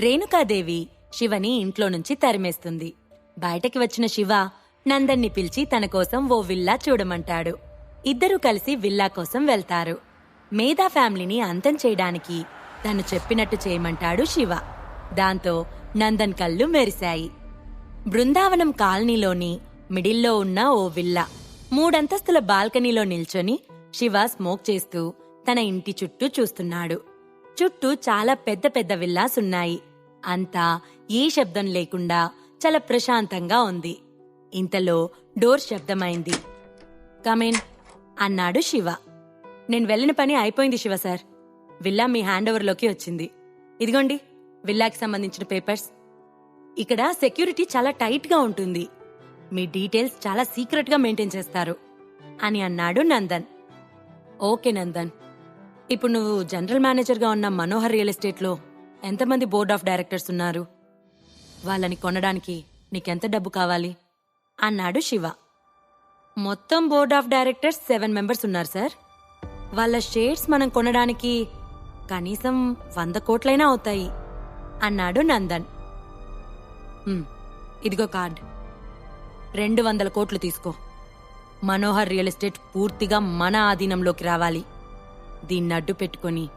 రేణుకాదేవి శివని ఇంట్లో నుంచి తరిమేస్తుంది. బయటకి వచ్చిన శివ నందన్ని పిలిచి తన కోసం ఓ విల్లా చూడమంటాడు. ఇద్దరూ కలిసి విల్లా కోసం వెళ్తారు. మేధా ఫ్యామిలీని అంతం చేయడానికి తను చెప్పినట్టు చేయమంటాడు శివ. దాంతో నందన్ కళ్ళు మెరిశాయి. బృందావనం కాలనీలోని మిడిల్లో ఉన్న ఓ విల్లా మూడంతస్తుల బాల్కనీలో నిల్చొని శివ స్మోక్ చేస్తూ తన ఇంటి చుట్టూ చూస్తున్నాడు. చుట్టూ చాలా పెద్ద పెద్ద విల్లాస్ ఉన్నాయి అంతా ఏ శబ్దం లేకుండా చాలా ప్రశాంతంగా ఉంది. ఇంతలో డోర్ శబ్దమైంది. కమేన్ అన్నాడు శివ. నేను వెళ్ళిన పని అయిపోయింది శివ సార్. విల్లా మీ హ్యాండ్ ఓవర్లోకి వచ్చింది. ఇదిగోండి విల్లాకి సంబంధించిన పేపర్స్. ఇక్కడ సెక్యూరిటీ చాలా టైట్గా ఉంటుంది. మీ డీటెయిల్స్ చాలా సీక్రెట్గా మెయింటైన్ చేస్తారు అని అన్నాడు నందన్. ఓకే నందన్. ఇప్పుడు నువ్వు జనరల్ మేనేజర్గా ఉన్న మనోహర్ రియల్ ఎస్టేట్లో ఎంతమంది బోర్డ్ ఆఫ్ డైరెక్టర్స్ ఉన్నారు? వాళ్ళని కొనడానికి నీకెంత డబ్బు కావాలి? అన్నాడు శివ. మొత్తం board of directors seven members ఉన్నారు సార్. వాళ్ళ షేర్స్ మనం కొనడానికి కనీసం వంద కోట్లైనా అవుతాయి అన్నాడు నందన్. ఇదిగో కార్డ్. రెండు వందల కోట్లు తీసుకో. మనోహర్ రియల్ ఎస్టేట్ పూర్తిగా మన ఆధీనంలోకి రావాలి. దీన్ని అడ్డు పెట్టుకొని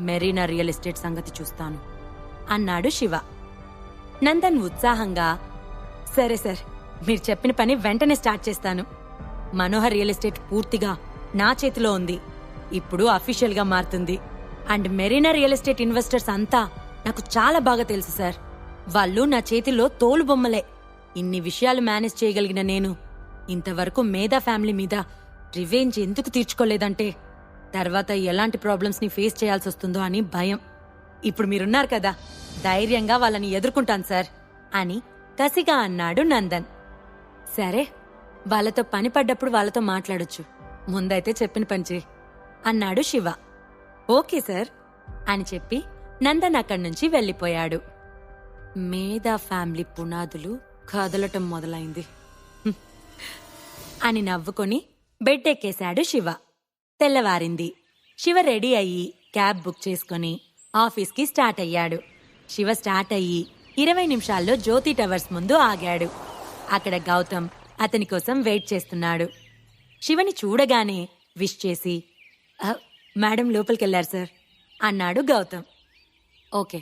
మెరీనా రియల్ ఎస్టేట్ సంగతి చూస్తాను. అన్నాడు శివ. నందన్ ఉత్సాహంగా సరే సార్ మీరు చెప్పిన పని వెంటనే స్టార్ట్ చేస్తాను. మనోహర్ రియల్ ఎస్టేట్ పూర్తిగా నా చేతిలో ఉంది. ఇప్పుడు అఫీషియల్గా మారుతుంది. And Marina real estate investors అంతా నాకు చాలా బాగా తెలుసు సార్. వాళ్ళు నా చేతిలో తోలు బొమ్మలే. ఇన్ని విషయాలు మేనేజ్ చేయగలిగిన నేను ఇంతవరకు మేధా ఫ్యామిలీ మీద రివెంజ్ ఎందుకు తీర్చుకోలేదంటే తర్వాత ఎలాంటి ప్రాబ్లమ్స్ని ఫేస్ చేయాల్సి వస్తుందో అని భయం. ఇప్పుడు మీరున్నారు కదా ధైర్యంగా వాళ్ళని ఎదుర్కొంటాను సార్ అని కసిగా అన్నాడు నందన్. సరే వాళ్ళతో పని పడ్డప్పుడు వాళ్ళతో మాట్లాడొచ్చు. ముందైతే చెప్పిన పని చేయి అన్నాడు శివ. ఓకే సార్ అని చెప్పి నందన్ అక్కడి నుంచి వెళ్ళిపోయాడు. మేధా ఫ్యామిలీ పునాదులు కదలటం మొదలైంది. అని నవ్వుకొని బెడ్ ఎక్కేశాడు శివ. తెల్లవారింది. శివ రెడీ అయ్యి క్యాబ్ బుక్ చేసుకుని ఆఫీస్కి స్టార్ట్ అయ్యాడు. శివ స్టార్ట్ అయ్యి ఇరవై నిమిషాల్లో జ్యోతి టవర్స్ ముందు ఆగాడు. అక్కడ గౌతమ్ అతని కోసం వెయిట్ చేస్తున్నాడు. శివని చూడగానే విష్ చేసి మేడం లోపలికెళ్ళారు సార్ అన్నాడు గౌతమ్. ఓకే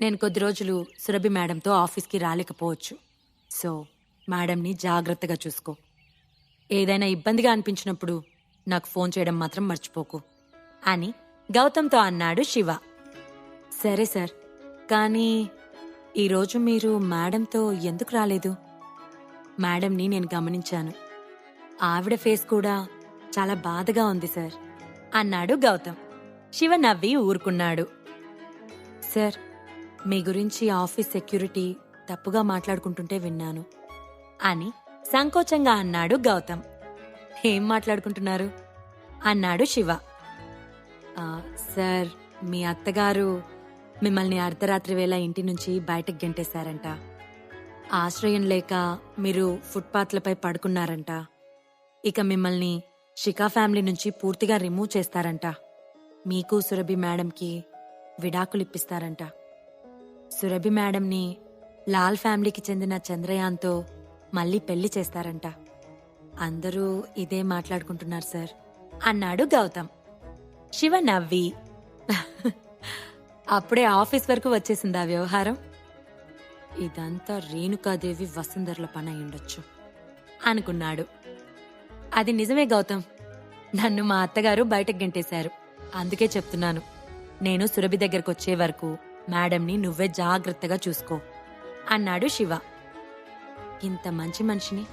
నేను కొద్ది రోజులు సురభి మేడంతో ఆఫీస్కి రాలేకపోవచ్చు. సో మేడంని జాగ్రత్తగా చూసుకో. ఏదైనా ఇబ్బందిగా అనిపించినప్పుడు నాకు ఫోన్ చేయడం మాత్రం మర్చిపోకు. అని గౌతమ్తో అన్నాడు శివ. సరే సార్ కానీ ఈరోజు మీరు మేడంతో ఎందుకు రాలేదు? మేడంని నేను గమనించాను. ఆవిడ ఫేస్ కూడా చాలా బాధగా ఉంది సార్ అన్నాడు గౌతమ్. శివ నవ్వి ఊరుకున్నాడు. సార్ మీ గురించి ఆఫీస్ సెక్యూరిటీ తప్పుగా మాట్లాడుకుంటుంటే విన్నాను అని సంకోచంగా అన్నాడు గౌతమ్. ఏం మాట్లాడుకుంటున్నారు? అన్నాడు శివ. సార్ మీ అత్తగారు మిమ్మల్ని అర్ధరాత్రి వేళ ఇంటి నుంచి బయటకు గెంటేశారంట. ఆశ్రయం లేక మీరు ఫుట్పాత్లపై పడుకున్నారంట. ఇక మిమ్మల్ని షికా ఫ్యామిలీ నుంచి పూర్తిగా రిమూవ్ చేస్తారంట. మీకు సురభి మేడంకి విడాకులు ఇప్పిస్తారంట. సురభి మేడంని లాల్ ఫ్యామిలీకి చెందిన చంద్రయాన్తో మళ్ళీ పెళ్ళి చేస్తారంట. అందరూ ఇదే మాట్లాడుకుంటున్నారు సార్. అన్నాడు గౌతమ్. శివ నవ్వి అప్పుడే ఆఫీస్ వరకు వచ్చేసింది ఆ వ్యవహారం? ఇదంతా రేణుకాదేవి వసుంధరల పని అయ్యుండొచ్చు అనుకున్నాడు. అది నిజమే గౌతమ్. నన్ను మా అత్తగారు బయటకు గెంటేశారు. అందుకే చెప్తున్నాను. నేను సురభి దగ్గరకు వచ్చే వరకు మేడంని నువ్వే జాగ్రత్తగా చూసుకో అన్నాడు శివ. ఇంత మంచి మనిషిని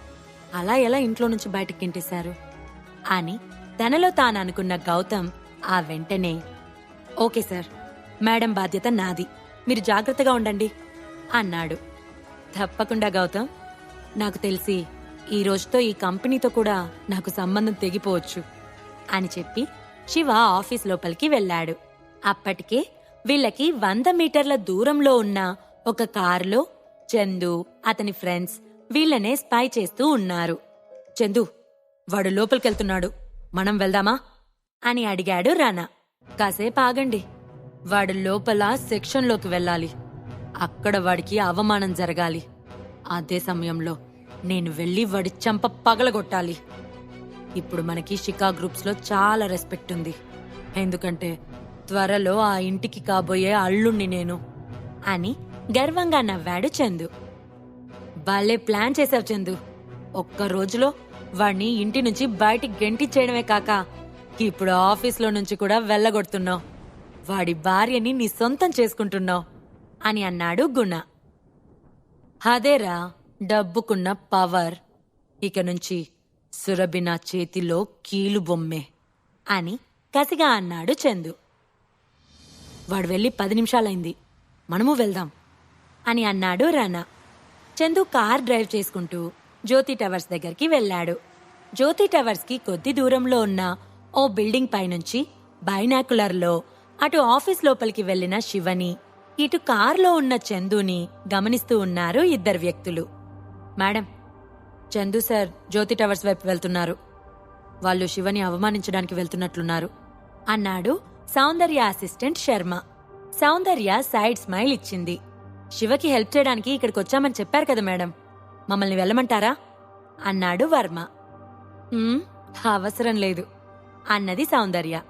అలా ఎలా ఇంట్లో నుంచి బయటకు గెంటేశారు? అని తనలో తాను అనుకున్న గౌతమ్ ఆ వెంటనే ఓకే సార్ మేడం బాధ్యత నాది. మీరు జాగ్రత్తగా ఉండండి అన్నాడు. తప్పకుండా గౌతమ్. నాకు తెలిసి ఈ రోజుతో ఈ కంపెనీతో కూడా నాకు సంబంధం తెగిపోవచ్చు అని చెప్పి శివ ఆఫీస్ లోపలికి వెళ్ళాడు. అప్పటికే వీళ్ళకి వంద మీటర్ల దూరంలో ఉన్న ఒక కారులో చందు అతని ఫ్రెండ్స్ వీళ్ళనే స్పై చేస్తూ ఉన్నారు. చందు వాడు లోపలికెళ్తున్నాడు. మనం వెళ్దామా? అని అడిగాడు రానా. కాసేపు ఆగండి. వాడు లోపల సెక్షన్లోకి వెళ్ళాలి. అక్కడ వాడికి అవమానం జరగాలి. అదే సమయంలో నేను వెళ్ళి వాడి చంప పగలగొట్టాలి. ఇప్పుడు మనకి షికా గ్రూప్స్లో చాలా రెస్పెక్ట్ ఉంది. ఎందుకంటే త్వరలో ఆ ఇంటికి కాబోయే అల్లుణ్ణి నేను. అని గర్వంగా నవ్వాడు చందు. వాళ్ళే ప్లాన్ చేశావు చందు. ఒక్క రోజులో వాణ్ణి ఇంటి నుంచి బయటికి గెంటిచ్చేయడమే కాక ఇప్పుడు ఆఫీస్లో నుంచి కూడా వెళ్ళగొడుతున్నావు. వాడి భార్యని నీ సొంతం చేసుకుంటున్నావు అని అన్నాడు గుణ. అదేరా డబ్బుకున్న పవర్. ఇక నుంచి సురభి నా చేతిలో కీలు బొమ్మే అని కసిగా అన్నాడు చందు. వాడు వెళ్ళి పది నిమిషాలైంది. మనము వెళ్దాం అని అన్నాడు రానా. చందు కార్ డ్రైవ్ చేసుకుంటూ జ్యోతి టవర్స్ దగ్గరికి వెళ్ళాడు. జ్యోతి టవర్స్కి కొద్ది దూరంలో ఉన్న ఓ బిల్డింగ్ పైనుంచి బైనాకులర్లో అటు ఆఫీస్ లోపలికి వెళ్ళిన శివని ఇటు కారులో ఉన్న చందుని గమనిస్తూ ఉన్నారు ఇద్దరు వ్యక్తులు. Madam Chandu sir Jyothi towers వైపు వెళ్తున్నారు. వాళ్ళు శివని అవమానించడానికి వెళ్తున్నట్లున్నారు అన్నాడు Soundarya assistant Sharma. Soundarya side smile ఇచ్చింది. శివకి హెల్ప్ చేయడానికి ఇక్కడికి వచ్చామని చెప్పారు కదా మేడం. మమ్మల్ని వెళ్ళమంటారా? అన్నాడు వర్మ. అవసరం లేదు అన్నది సౌందర్య.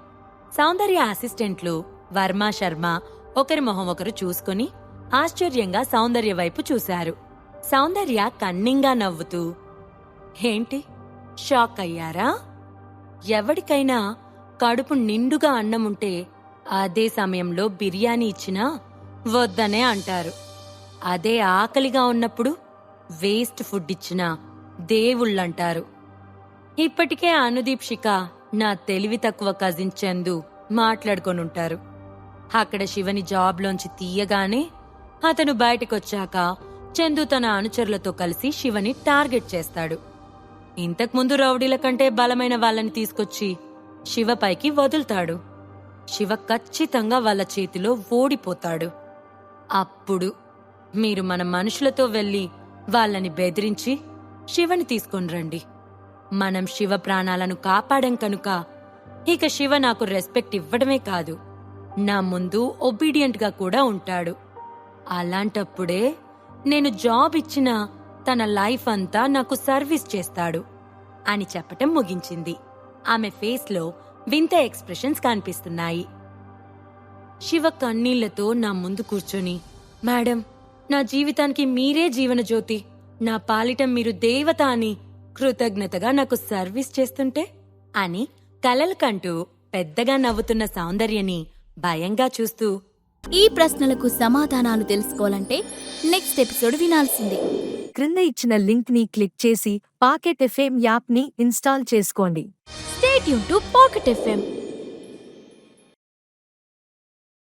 సౌందర్య అసిస్టెంట్లు వర్మ శర్మ ఒకరి మొహం ఒకరు చూసుకుని ఆశ్చర్యంగా సౌందర్య వైపు చూశారు. సౌందర్య కన్నింగా నవ్వుతూ ఏంటి? షాక్ అయ్యారా? ఎవడికైనా కడుపు నిండుగా అన్నం ఉంటే అదే సమయంలో బిర్యానీ ఇచ్చినా వద్దనే అంటారు. అదే ఆకలిగా ఉన్నప్పుడు వేస్ట్ ఫుడ్ ఇచ్చిన దేవుళ్ళంటారు. ఇప్పటికే అనుదీప్షిక నా తెలివి తక్కువ కజిన్ చందు మాట్లాడుకొనుంటారు. అక్కడ శివని జాబ్లోంచి తీయగానే అతను బయటకొచ్చాక చందు తన అనుచరులతో కలిసి శివని టార్గెట్ చేస్తాడు. ఇంతకుముందు రౌడీల కంటే బలమైన వాళ్ళని తీసుకొచ్చి శివపైకి వదులుతాడు. శివ ఖచ్చితంగా వాళ్ళ చేతిలో ఓడిపోతాడు. అప్పుడు మీరు మన మనుషులతో వెళ్ళి వాళ్ళని బెదిరించి శివని తీసుకొని రండి. మనం శివ ప్రాణాలను కాపాడం కనుక ఇక శివ నాకు రెస్పెక్ట్ ఇవ్వడమే కాదు నా ముందు ఒబీడియంట్గా కూడా ఉంటాడు. అలాంటప్పుడే నేను జాబ్ ఇచ్చిన తన లైఫ్ అంతా నాకు సర్వీస్ చేస్తాడు అని చెప్పటం ముగించింది. ఆమె ఫేస్లో వింత ఎక్స్ప్రెషన్స్ కనిపిస్తున్నాయి. శివ కన్నీళ్ళతో నా ముందు కూర్చొని మేడం నా జీవితానికి మీరే జీవనజ్యోతి. నా పాలిట మీరు దేవత అని కృతజ్ఞతగా నాకు సర్వీస్ చేస్తుంటే అని కలలు కంటూ పెద్దగా నవ్వుతున్న సౌందర్యని భయంగా చూస్తూ ఈ ప్రశ్నలకు సమాధానాలు తెలుసుకోవాలంటే నెక్స్ట్ ఎపిసోడ్ వినాల్సిందే. క్రింద ఇచ్చిన లింక్ని క్లిక్ చేసి పాకెట్ ఎఫ్ఎం యాప్ని ఇన్స్టాల్ చేసుకోండి. స్టేట్ యూన్ టు పాకెట్ ఎఫ్ఎం